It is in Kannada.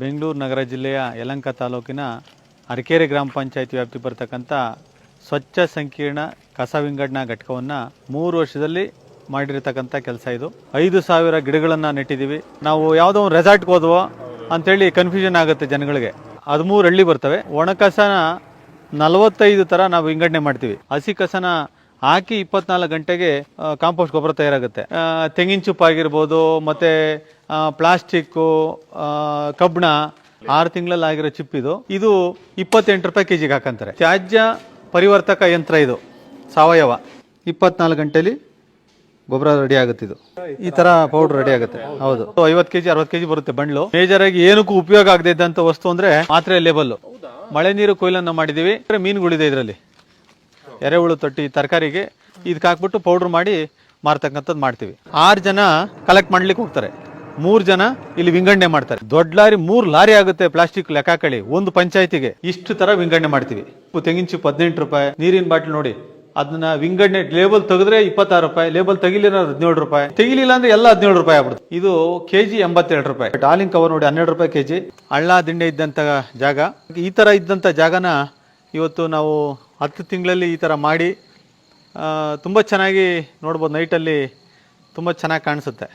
ಬೆಂಗಳೂರು ನಗರ ಜಿಲ್ಲೆಯ ಯಲಂಕ ತಾಲೂಕಿನ ಅರಕೆರೆ ಗ್ರಾಮ ಪಂಚಾಯತಿ ವ್ಯಾಪ್ತಿ ಬರ್ತಕ್ಕಂಥ ಸ್ವಚ್ಛ ಸಂಕೀರ್ಣ ಕಸ ವಿಂಗಡಣಾ ಘಟಕವನ್ನು ಮೂರು ವರ್ಷದಲ್ಲಿ ಮಾಡಿರತಕ್ಕಂಥ ಕೆಲಸ ಇದು. ಐದು ಸಾವಿರ ಗಿಡಗಳನ್ನು ನೆಟ್ಟಿದ್ದೀವಿ. ನಾವು ಯಾವುದೋ ಒಂದು ರೆಸಾರ್ಟ್ಗೆ ಹೋದ್ವೋ ಅಂಥೇಳಿ ಕನ್ಫ್ಯೂಷನ್ ಆಗುತ್ತೆ ಜನಗಳಿಗೆ. ಹದಿಮೂರು ಹಳ್ಳಿ ಬರ್ತವೆ. ಒಣ ಕಸನ ನಲವತ್ತೈದು ಥರ ನಾವು ವಿಂಗಡಣೆ ಮಾಡ್ತೀವಿ. ಹಸಿ ಕಸನ ಹಾಕಿ ಇಪ್ಪತ್ನಾಲ್ಕು ಗಂಟೆಗೆ ಕಾಂಪೋಸ್ಟ್ ಗೊಬ್ಬರ ತಯಾರಾಗುತ್ತೆ. ತೆಂಗಿನ ಚುಪ್ಪ ಆಗಿರ್ಬೋದು, ಮತ್ತು ಪ್ಲಾಸ್ಟಿಕ್ಕು ಕಬ್ಬಣ, ಆರು ತಿಂಗಳಲ್ಲಿ ಆಗಿರೋ ಚಿಪ್ ಇದು. ಇದು ಇಪ್ಪತ್ತೆಂಟು ರೂಪಾಯಿ ಕೆ ಜಿಗೆ ಹಾಕಂತಾರೆ. ತ್ಯಾಜ್ಯ ಪರಿವರ್ತಕ ಯಂತ್ರ ಇದು, ಸಾವಯವ. ಇಪ್ಪತ್ನಾಲ್ಕು ಗಂಟೆಲಿ ಗೊಬ್ಬರ ರೆಡಿ ಆಗುತ್ತೆ ಇದು. ಈ ತರ ಪೌಡರ್ ರೆಡಿ ಆಗುತ್ತೆ. ಹೌದು. ಐವತ್ತು ಕೆಜಿ, ಅರವತ್ತು ಕೆಜಿ ಬರುತ್ತೆ ಬಂಡ್ಲು. ಮೇಜರ್ ಆಗಿ ಏನಕ್ಕೂ ಉಪಯೋಗ ಆಗದೆ ಇದ್ದಂತ ವಸ್ತು ಅಂದ್ರೆ ಮಾತ್ರೆ ಲೇಬಲ್ ಮಳೆ ನೀರು ಕೊಯ್ಲನ್ನ ಮಾಡಿದೀವಿ ಮೀನುಗಳಿದೆ ಇದರಲ್ಲಿ. ಎರೆಹುಳು ತೊಟ್ಟಿ ತರಕಾರಿಗೆ ಇದಕ್ಕೆ ಹಾಕ್ಬಿಟ್ಟು ಪೌಡ್ರ್ ಮಾಡಿ ಮಾರ್ತಕ್ಕಂಥದ್ದು ಮಾಡ್ತೀವಿ. ಆರು ಜನ ಕಲೆಕ್ಟ್ ಮಾಡ್ಲಿಕ್ಕೆ ಹೋಗ್ತಾರೆ. ಮೂರು ಜನ ಇಲ್ಲಿ ವಿಂಗಡಣೆ ಮಾಡ್ತಾರೆ. ದೊಡ್ಡ ಲಾರಿ ಮೂರು ಲಾರಿ ಆಗುತ್ತೆ ಪ್ಲಾಸ್ಟಿಕ್ ಲೆಕ್ಕ ಹಾಕಳಿ ಒಂದು ಪಂಚಾಯತಿಗೆ ಇಷ್ಟು ತರ ವಿಂಗಡಣೆ ಮಾಡ್ತೀವಿ. ಉಪ್ಪು, ತೆಂಗಿನ ಚಿಪ್ಪು ಹದಿನೆಂಟು ರೂಪಾಯಿ ನೀರಿನ ಬಾಟ್ಲ್ ನೋಡಿ. ಅದನ್ನ ವಿಂಗಡಣೆ ಲೇಬಲ್ ತೆಗೆದ್ರೆ ಇಪ್ಪತ್ತಾರು ರೂಪಾಯಿ ಲೇಬಲ್ ತೆಗಿಲಿಲ್ಲ ಹದಿನೇಳು ರೂಪಾಯಿ. ತೆಗಿಲಿಲ್ಲ ಅಂದ್ರೆ ಎಲ್ಲ ಹದಿನೇಳು ರೂಪಾಯಿ ಆಗ್ಬಿಡುತ್ತೆ. ಇದು ಕೆಜಿ ಎಂಬತ್ತೆರಡು ರೂಪಾಯಿ. ಡಾಲಿಂಗ್ ಕವರ್ ನೋಡಿ ಹನ್ನೆರಡು ರೂಪಾಯಿ ಕೆಜಿ. ಹಳ್ಳ ದಿಂಡೆ ಇದ್ದಂತ ಜಾಗ. ಈ ತರ ಇದ್ದಂತ ಜಾಗನ ಇವತ್ತು ನಾವು ಹತ್ತು ತಿಂಗಳಲ್ಲಿ ಈ ಥರ ಮಾಡಿ ತುಂಬ ಚೆನ್ನಾಗಿ ನೋಡ್ಬೋದು ನೈಟಲ್ಲಿ ತುಂಬ ಚೆನ್ನಾಗಿ ಕಾಣಿಸುತ್ತೆ.